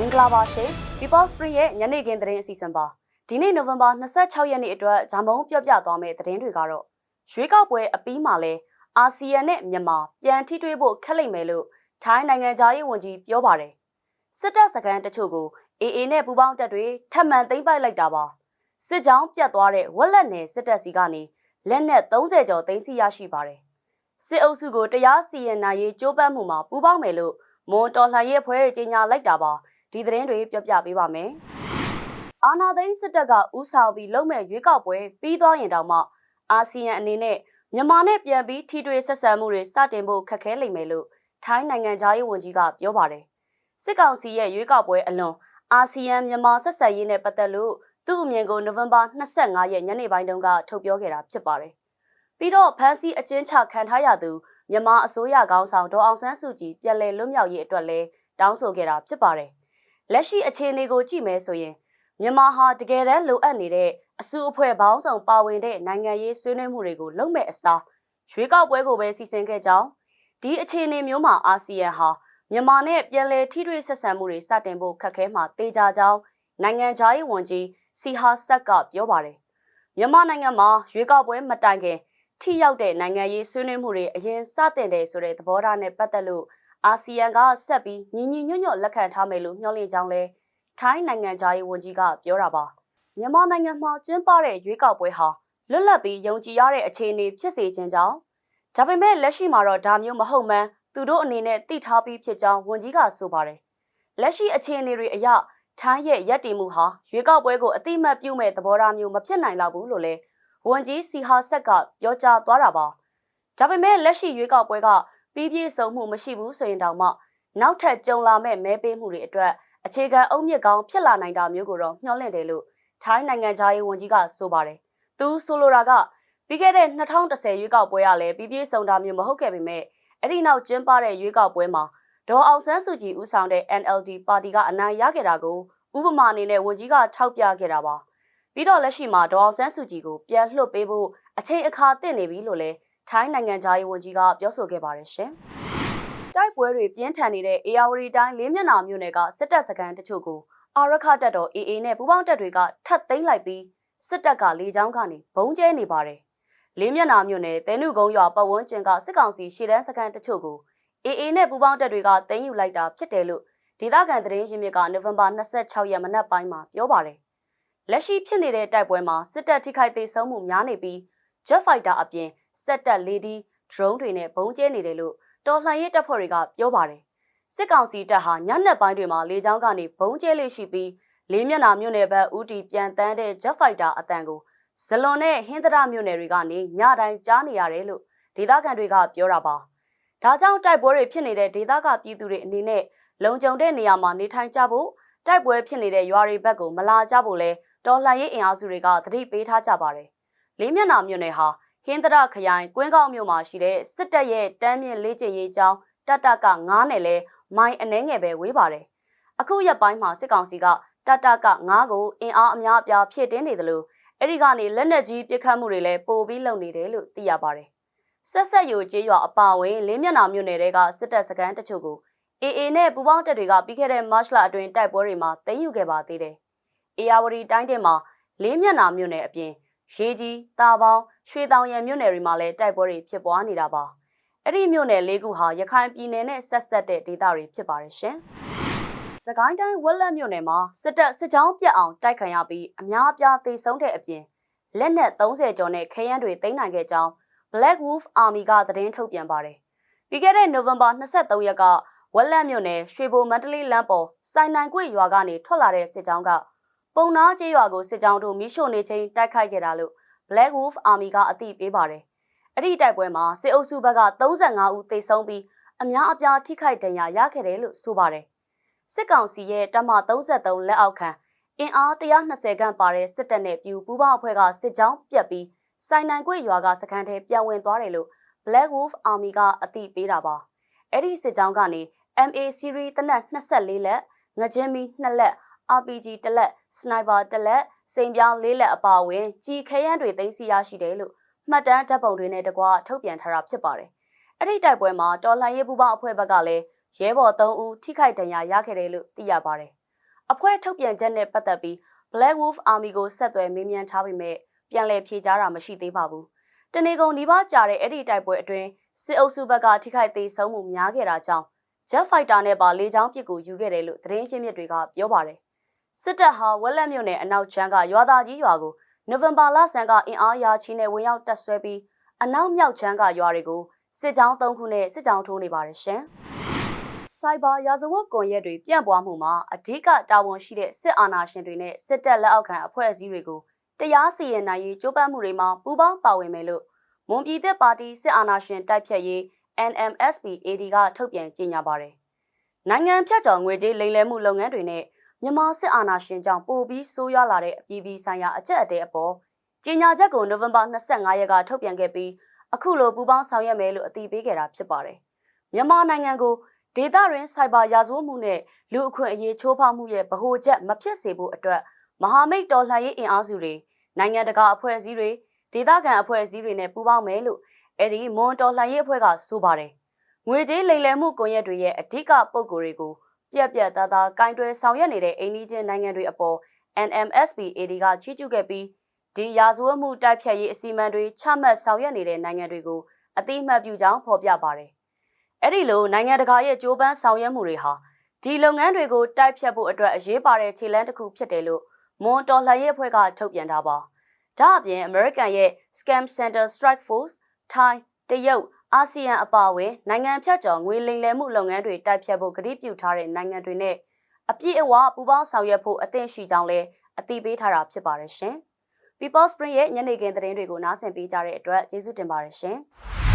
မင်္ဂလာပါရှင် People Spring ရဲ့ညနေခင်းသတင်းအစီအစဉ်ပါဒီနေ့နိုဝင်ဘာ26ရက်နေ့အတွက်ဂျာမုံပြောပြသွားမယ့်သတင်းတွေကတော့ရွေးကောက်ပွဲအပြီးမှာလဲအာဆီယံနဲ့မြန်မာပြန်ထိတွေ့ဖို့ခက်လိမ့်မယ်လို့ထိုင်းနိုင်ငံသားရေးဝန်ကြီးပြောပါတယ်စစ်တပ်စခန်းတချို့ကို AA နဲ့ပူးပေါင်းတပ်တွေထပ်မံသိမ်းပိုက်လိုက်တာပါစစ်ကြောင်းပြတ်သွားတဲ့ဝက်လက်နယ်စစ်တပ်စီကနေလက်နက်30ကျော်သိမ်းဆည်းရရှိပါတယ်စစ်အုပ်စုကိုတရားစီရင်နိုင်ရေးကြိုးပမ်းမှုမှာပူးပေါင်းမယ်လို့မွန်တော်လှန်ရေးအဖွဲ့ကြီးညာလိုက်တာပါ ဒီသတင်းတွေပြောပြပေးပါမယ်။အာနာသိန်းစစ်တပ်ကဥဆောင်ပြီးလုံမဲ့ရွေးကောက်ပွဲပြီးသွားရင်တောင်မှအာဆီယံအနေနဲ့မြန်မာနဲ့ပြန်ပြီးထိတွေ့ဆက်ဆံမှုတွေစတင်ဖို့ခက်ခဲလိမ့်မယ်လို့ထိုင်းနိုင်ငံသားရေးဝန်ကြီးကပြောပါတယ်။စစ်ကောင်စီရဲ့ရွေးကောက်ပွဲအလွန်အာဆီယံမြန်မာဆက်ဆံရေးနဲ့ပတ်သက်လို့သူ့အမြင်ကိုနိုဝင်ဘာ25ရက်ညနေပိုင်းတုန်းကထုတ်ပြောခဲ့တာဖြစ်ပါတယ်။ပြီးတော့ဖန်စီအကျဉ်းချခံထားရသူမြန်မာအစိုးရကောင်းဆောင်ဒေါ်အောင်ဆန်းစုကြည်ပြည်လဲလွတ်မြောက်ရေးအတွက်လဲတောင်းဆိုခဲ့တာဖြစ်ပါတယ်။ လက်ရှိအခြေအနေကိုကြည့်မယ်ဆိုရင်မြန်မာဟာတကယ်တမ်းလိုအပ်နေတဲ့အစုအဖွဲ့ပေါင်းစုံပါဝင်တဲ့နိုင်ငံရေးဆွေးနွေးမှုတွေကိုလုပ်မဲ့အစားရွေးကောက်ပွဲကိုပဲစီစဉ်ခဲ့ကြောင်းဒီအခြေအနေမျိုးမှာအာဆီယံဟာမြန်မာနဲ့ပြည်လဲထိတွေ့ဆက်ဆံမှုတွေစတင်ဖို့ခက်ခဲမှာတေချာကြောင်းနိုင်ငံခြားရေးဝန်ကြီးစီဟာဆက်ကပြောပါတယ်။မြန်မာနိုင်ငံမှာရွေးကောက်ပွဲမတိုင်ခင်ထိရောက်တဲ့နိုင်ငံရေးဆွေးနွေးမှုတွေအရင်စတင်တယ်ဆိုတဲ့သဘောထားနဲ့ပတ်သက်လို့ အာဆီယံကဆက်ပြီးညီညီညွတ်ညွတ်လက်ခံထားမယ်လို့မျှော်လင့်ကြောင်းလဲထိုင်းနိုင်ငံသားရေးဝန်ကြီးကပြောတာပါမြန်မာနိုင်ငံမှာကျင်းပတဲ့ရွေးကောက်ပွဲဟာလွတ်လပ်ပြီးယုံကြည်ရတဲ့အခြေအနေဖြစ်စေခြင်းကြောင့်ဒါပေမဲ့လက်ရှိမှာတော့ဒါမျိုးမဟုတ်မှန်းသူတို့အနေနဲ့သိထားပြီးဖြစ်ကြောင်းဝန်ကြီးကဆိုပါတယ်လက်ရှိအခြေအနေတွေအရထိုင်းရဲ့ရက်တီမှုဟာရွေးကောက်ပွဲကိုအတိမတ်ပြုမဲ့သဘောထားမျိုးမဖြစ်နိုင်တော့ဘူးလို့လဲဝန်ကြီးစီဟာဆက်ကပြောကြားသွားတာပါဒါပေမဲ့လက်ရှိရွေးကောက်ပွဲက ပြီးပြည့်စုံမှုမရှိဘူးဆိုရင်တောင်မှနောက်ထပ်ကြုံလာမဲ့မဲပေးမှုတွေအတွက်အခြေခံအုံမြင့်ကောင်းဖြစ်လာနိုင်တာမျိုးကိုတော့မျှော်လင့်တယ်လို့ထိုင်းနိုင်ငံသားရေးဝန်ကြီးကဆိုပါတယ်။သူဆိုလိုတာကပြီးခဲ့တဲ့2010ရွေးကောက်ပွဲကလည်းပြီးပြည့်စုံတာမျိုးမဟုတ်ခဲ့ပေမဲ့အဲ့ဒီနောက်ကျင်းပတဲ့ရွေးကောက်ပွဲမှာဒေါ်အောင်ဆန်းစုကြည်ဦးဆောင်တဲ့ NLD ပါတီကအနိုင်ရခဲ့တာကိုဥပမာအနေနဲ့ဝန်ကြီးကထောက်ပြခဲ့တာပါ။ပြီးတော့လက်ရှိမှာဒေါ်အောင်ဆန်းစုကြည်ကိုပြန်လွှတ်ပေးဖို့အချိန်အခါတင့်နေပြီလို့လည်း ထိုင်းနိုင်ငံသားရေးဝန်ကြီးကပြောဆိုခဲ့ပါတယ်ရှင်။တိုက်ပွဲတွေပြင်းထန်နေတဲ့အေယာဝတီတိုင်းလေးမျက်နှာမြို့နယ်ကစစ်တပ်စခန်းတချို့ကိုအာရခတပ်တော် AA နဲ့ပူးပေါင်းတပ်တွေကထပ်သိမ်းလိုက်ပြီးစစ်တပ်ကလေကြောင်းကနေဘုံကျဲနေပါတယ်။လေးမျက်နှာမြို့နယ်တဲနုကုန်းရွာပတ်ဝန်းကျင်ကစစ်ကောင်စီရှေ့တန်းစခန်းတချို့ကို AA နဲ့ပူးပေါင်းတပ်တွေကသိမ်းယူလိုက်တာဖြစ်တယ်လို့ဒေသခံသတင်းရင်းမြစ်ကနိုဝင်ဘာ26ရက်မနက်ပိုင်းမှာပြောပါတယ်။လက်ရှိဖြစ်နေတဲ့တိုက်ပွဲမှာစစ်တပ်ထိခိုက်သေးဆုံးမှုများနေပြီး Jet Fighter အပြင် စက်တက်လေဒီ drone တွေနဲ့ဘုံကျဲနေတယ်လို့တော်လှန်ရေးတပ်ဖွဲ့တွေကပြောပါတယ်။စစ်ကောင်စီတပ်ဟာညနေပိုင်းတွေမှာလေကြောင်းကနေဘုံကျဲလေးရှိပြီးလေးမျက်နှာမြို့နယ်ဘက်ဦးတီပြန်တန်းတဲ့ Jet Fighter အတန်ကိုဇလွန်နဲ့ဟင်းသရမြို့နယ်တွေကနေညတိုင်းကြားနေရတယ်လို့ဒေသခံတွေကပြောတာပါ။ဒါကြောင့်တိုက်ပွဲတွေဖြစ်နေတဲ့ဒေသကပြည်သူတွေအနေနဲ့လုံခြုံတဲ့နေရာမှာနေထိုင်ကြဖို့တိုက်ပွဲဖြစ်နေတဲ့ရွာတွေဘက်ကိုမလာကြဖို့လဲတော်လှန်ရေးအင်အားစုတွေကသတိပေးထားကြပါတယ်။လေးမျက်နှာမြို့နယ်ဟာ ဟင်းသရခရိုင်ကွင်းကောက်မြို့မှာရှိတဲ့စစ်တပ်ရဲ့တမ်းမြင့်လေးကျင်ရေးကျောင်းတတက9နဲ့လဲမိုင်းအနှဲငယ်ပဲဝေးပါတယ်။အခုရက်ပိုင်းမှာစစ်ကောင်စီကတတက9ကိုအင်အားအများအပြားဖြည့်တင်းနေတယ်လို့အဲ့ဒီကနေလက်နက်ကြီးပစ်ခတ်မှုတွေလည်းပိုပြီးလုပ်နေတယ်လို့သိရပါတယ်။ဆက်ဆက်ယိုကျေးရွာအပါအဝင်လေးမျက်နှာမြို့နယ်တွေကစစ်တပ်စခန်းတချို့ကို AA နဲ့ပူးပေါင်းတပ်တွေကပြီးခဲ့တဲ့မတ်လအတွင်းတိုက်ပွဲတွေမှာသိမ်းယူခဲ့ပါသေးတယ်။အေယာဝတီတိုင်းတင်မှာလေးမျက်နှာမြို့နယ်အပြင် ရေကြီးတာပေါင်းရွှေတောင်ရံမြို့နယ်တွေမှာလည်းတိုက်ပွဲတွေဖြစ်ပွားနေတာပါအဲ့ဒီမြို့နယ်လေးခုဟာရခိုင်ပြည်နယ်နဲ့ဆက်ဆက်တဲ့ဒေသတွေဖြစ်ပါတယ်ရှင်စကိုင်းတိုင်းဝက်လက်မြို့နယ်မှာစစ်တပ်စစ်ကြောင်းပြတ်အောင်တိုက်ခံရပြီးအများအပြားသေဆုံးတဲ့အပြင်လက်နက်30ကျော်နဲ့ခဲယမ်းတွေသိမ်းနိုင်ခဲ့ကြောင်း Black Wolf Army ကသတင်းထုတ်ပြန်ပါတယ်ပြီးခဲ့တဲ့နိုဝင်ဘာ23ရက်ကဝက်လက်မြို့နယ်ရွှေဘိုမန္တလေးလမ်းပေါ်စိုင်နိုင်ကွေရွာကနေထွက်လာတဲ့စစ်ကြောင်းက ပုံနာကျေးရွာကိုစစ်ကြောင်းတို့မိရှို့နေချိန်တိုက်ခိုက်ခဲ့တာလို့ Black Wolf Army ကအသိပေးပါတယ်။အဲ့ဒီတိုက်ပွဲမှာစစ်အုပ်စုဘက်က35ဦးသေဆုံးပြီးအများအပြားထိခိုက်ဒဏ်ရာရခဲ့တယ်လို့ဆိုပါတယ်။စစ်ကောင်စီရဲ့တပ်မ33လက်အောက်ခံအင်အား120ခန့်ပါတဲ့စစ်တပ်နဲ့ပြူပူးပေါင်းအဖွဲ့ကစစ်ကြောင်းပြတ်ပြီးစိုင်နိုင်ကွေရွာကစခန်းထဲပြန်ဝင်သွားတယ်လို့ Black Wolf Army ကအသိပေးတာပါ။အဲ့ဒီစစ်ကြောင်းကနေ MA series တနက်24လက်ငကြင်းမီ2လက် RPG တစ်လက်စနိုက်ပါတစ်လက်စိန်ပြောင်းလေးလက်အပါအဝင်ကြီးခဲရန်တွေသိမ်းဆီးရရှိတယ်လို့မှတ်တမ်းဓာတ်ပုံတွေနဲ့တကွထုတ်ပြန်ထားတာဖြစ်ပါတယ်။အဲ့ဒီတိုက်ပွဲမှာတော်လှန်ရေးပူးပေါင်းအဖွဲ့ဘက်ကလည်းရဲဘော်3ဦးထိခိုက်ဒဏ်ရာရခဲ့တယ်လို့သိရပါတယ်အဖွဲ့ထုတ်ပြန်ချက်နဲ့ပတ်သက်ပြီး Black Wolf Army ကိုဆက်သွယ်မေးမြန်းထားပေမဲ့ပြန်လည်ဖြေကြားတာမရှိသေးပါဘူး။တနေကုန်ဒီပါကြာတဲ့အဲ့ဒီတိုက်ပွဲအတွင်းစစ်အုပ်စုဘက်ကထိခိုက်သေးဆုံးမှုများခဲ့တာကြောင့် Jet Fighter နဲ့ပါလေကြောင်းပစ်ကူယူခဲ့တယ်လို့သတင်းချင်းမြစ်တွေကပြောပါတယ်။ စစ်တပ်ဟာဝက်လက်မြို့နယ်အနောက်ချမ်းကရွာသားကြီးရွာကိုနိုဝင်ဘာလဆန်းကအင်အားရာချီနဲ့ဝင်ရောက်တပ်ဆွဲပြီးအနောက်မြောက်ချမ်းကရွာတွေကိုစစ်ကြောင်း၃ခုနဲ့စစ်ကြောင်းထိုးနေပါတယ်ရှင်။စိုက်ဘာရာဇဝတ်ကွန်ရက်တွေပြန့်ပွားမှုမှာအဓိကတာဝန်ရှိတဲ့စစ်အာဏာရှင်တွေနဲ့စစ်တပ်လက်အောက်ခံအဖွဲ့အစည်းတွေကိုတရားစီရင်နိုင်ရေးကြိုးပမ်းမှုတွေမှာပူးပေါင်းပါဝင်မယ်လို့မွန်ပြည်သက်ပါတီစစ်အာဏာရှင်တိုက်ဖြတ်ရေး NMSP-AD ကထုတ်ပြန်ကြေညာပါတယ်။နိုင်ငံဖြတ်ကျော်ငွေကြေးလိမ်လည်မှုလုပ်ငန်းတွေနဲ့ မြန်မာစစ်အာဏာရှင်ကြောင့်ပိုပြီးဆိုးရွားလာတဲ့အပြည်ပြည်ဆိုင်ရာအကြက်အတဲအပေါ်ကြေညာချက်ကိုနိုဝင်ဘာ25ရက်ကထုတ်ပြန်ခဲ့ပြီးအခုလိုပူးပေါင်းဆောင်ရွက်မယ်လို့အတည်ပြုခဲ့တာဖြစ်ပါတယ်။မြန်မာနိုင်ငံကိုဒေသတွင်းစိုက်ဘာရာဇဝတ်မှုနဲ့လူအခွင့်အရေးချိုးဖောက်မှုရဲ့ဗဟိုချက်မဖြစ်စေဖို့အတွက်မဟာမိတ်တော်လှန်ရေးအင်အားစုတွေနိုင်ငံတကာအဖွဲ့အစည်းတွေဒေသခံအဖွဲ့အစည်းတွေနဲ့ပူးပေါင်းမယ်လို့အဲ့ဒီမွန်တော်လှန်ရေးအဖွဲ့ကဆိုပါတယ်။ငွေကြေးလိမ်လည်မှုကွန်ရက်တွေရဲ့အဓိကပုံကိုယ်တွေကို ပြက်ပြက်သားသားကင်တွယ်ဆောင်ရွက်နေတဲ့အိန္ဒိချင်းနိုင်ငံတွေအပေါ် NMSP-AD ကချီးကျူးခဲ့ပြီးဒီရာဇဝတ်မှုတိုက်ဖြတ်ရေးအစီအမံတွေချမှတ်ဆောင်ရွက်နေတဲ့နိုင်ငံတွေကိုအတိအမှတ်ပြုကြောင်းဖော်ပြပါတယ်။အဲ့ဒီလိုနိုင်ငံတကာရဲ့ကြိုးပမ်းဆောင်ရွက်မှုတွေဟာဒီလုပ်ငန်းတွေကိုတိုက်ဖြတ်ဖို့အတွက်အရေးပါတဲ့ခြေလှမ်းတစ်ခုဖြစ်တယ်လို့မွန်တော်လှန်ရေးအဖွဲ့ကထုတ်ပြန်တာပါ။ဒါအပြင် American ရဲ့ Scam Center Strike Force ထိုင်းတရုတ် အာဆီယံအပါအဝင်နိုင်ငံဖြတ်ကျော်ငွေလိမ်လည်မှုလုပ်ငန်းတွေတိုက်ဖြတ်ဖို့ကတိပြုထားတဲ့နိုင်ငံတွေနဲ့အပြည့်အဝပူးပေါင်းဆောင်ရွက်ဖို့အသင့်ရှိကြောင်းလည်းအသိပေးထားတာဖြစ်ပါတယ်ရှင်။ People Spring ရဲ့ညနေခင်းသတင်းတွေကိုနားဆင်ပေးကြတဲ့အတွက်ကျေးဇူးတင်ပါတယ်ရှင်။